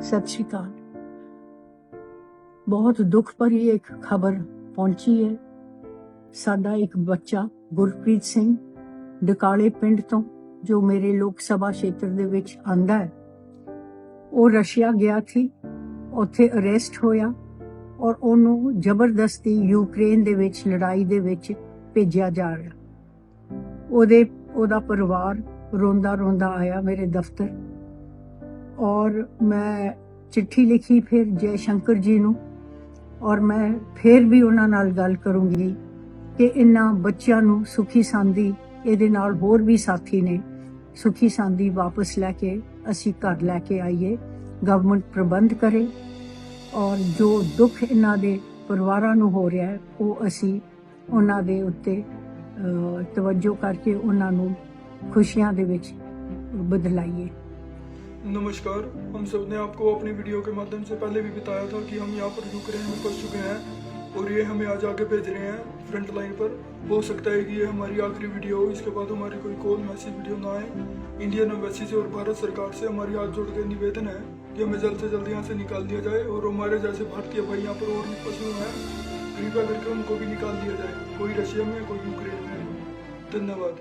ਸਤਿ ਸ਼੍ਰੀ ਅਕਾਲ। ਬਹੁਤ ਦੁੱਖ ਭਰੀ ਇੱਕ ਖਬਰ ਪਹੁੰਚੀ ਹੈ। ਸਾਡਾ ਇੱਕ ਬੱਚਾ ਗੁਰਪ੍ਰੀਤ ਸਿੰਘ ਡਕਾਲੇ ਪਿੰਡ ਤੋਂ, ਜੋ ਮੇਰੇ ਲੋਕ ਸਭਾ ਖੇਤਰ ਦੇ ਵਿੱਚ ਆਂਦਾ ਹੈ। ਉਹ ਰਸ਼ੀਆ ਗਿਆ ਸੀ, ਉੱਥੇ ਅਰੈਸਟ ਹੋਇਆ ਔਰ ਉਹਨੂੰ ਜ਼ਬਰਦਸਤੀ ਯੂਕਰੇਨ ਦੇ ਵਿੱਚ ਲੜਾਈ ਦੇ ਵਿੱਚ ਭੇਜਿਆ ਜਾ ਰਿਹਾ। ਉਹਦੇ, ਉਹਦਾ ਪਰਿਵਾਰ ਰੋਂਦਾ ਰੋਂਦਾ ਆਇਆ ਮੇਰੇ ਦਫ਼ਤਰ। ਔਰ ਮੈਂ ਚਿੱਠੀ ਲਿਖੀ ਫਿਰ ਜੈ ਸ਼ੰਕਰ ਜੀ ਨੂੰ ਔਰ ਮੈਂ ਫਿਰ ਵੀ ਉਹਨਾਂ ਨਾਲ ਗੱਲ ਕਰੂੰਗੀ ਕਿ ਇਹਨਾਂ ਬੱਚਿਆਂ ਨੂੰ ਸੁਖੀ ਸਾਂਦੀ, ਇਹਦੇ ਨਾਲ ਹੋਰ ਵੀ ਸਾਥੀ ਨੇ, ਸੁਖੀ ਸਾਂਦੀ ਵਾਪਸ ਲੈ ਕੇ ਅਸੀਂ ਘਰ ਲੈ ਕੇ ਆਈਏ ਗਵਰਨਮੈਂਟ ਪ੍ਰਬੰਧ ਕਰੇ ਔਰ ਜੋ ਦੁੱਖ ਇਹਨਾਂ ਦੇ ਪਰਿਵਾਰਾਂ ਨੂੰ ਹੋ ਰਿਹਾ ਹੈ, ਉਹ ਅਸੀਂ ਉਹਨਾਂ ਦੇ ਉੱਤੇ ਤਵੱਜੋ ਕਰਕੇ ਉਹਨਾਂ ਨੂੰ ਖੁਸ਼ੀਆਂ ਦੇ ਵਿੱਚ ਬਦਲਾਈਏ। नमस्कार, हम सबने आपको अपनी वीडियो के माध्यम से पहले भी बताया था कि हम यहाँ पर यूक्रेन में फंस चुके हैं और ये हमें आज आगे भेज रहे हैं फ्रंट लाइन पर। हो सकता है कि ये हमारी आखिरी वीडियो हो, इसके बाद हमारी कोई कॉल मैसेज वीडियो ना आए। इंडियन एम्बेसी से और भारत सरकार से हमारी हाथ जोड़ के निवेदन है कि हमें जल्द से जल्द यहाँ से निकाल दिया जाए और हमारे जैसे भारतीय भाई यहाँ पर और भी फंसे हुए हैं। कृपया करके उनको भी निकाल दिया जाए। कोई रशिया में कोई यूक्रेन में धन्यवाद।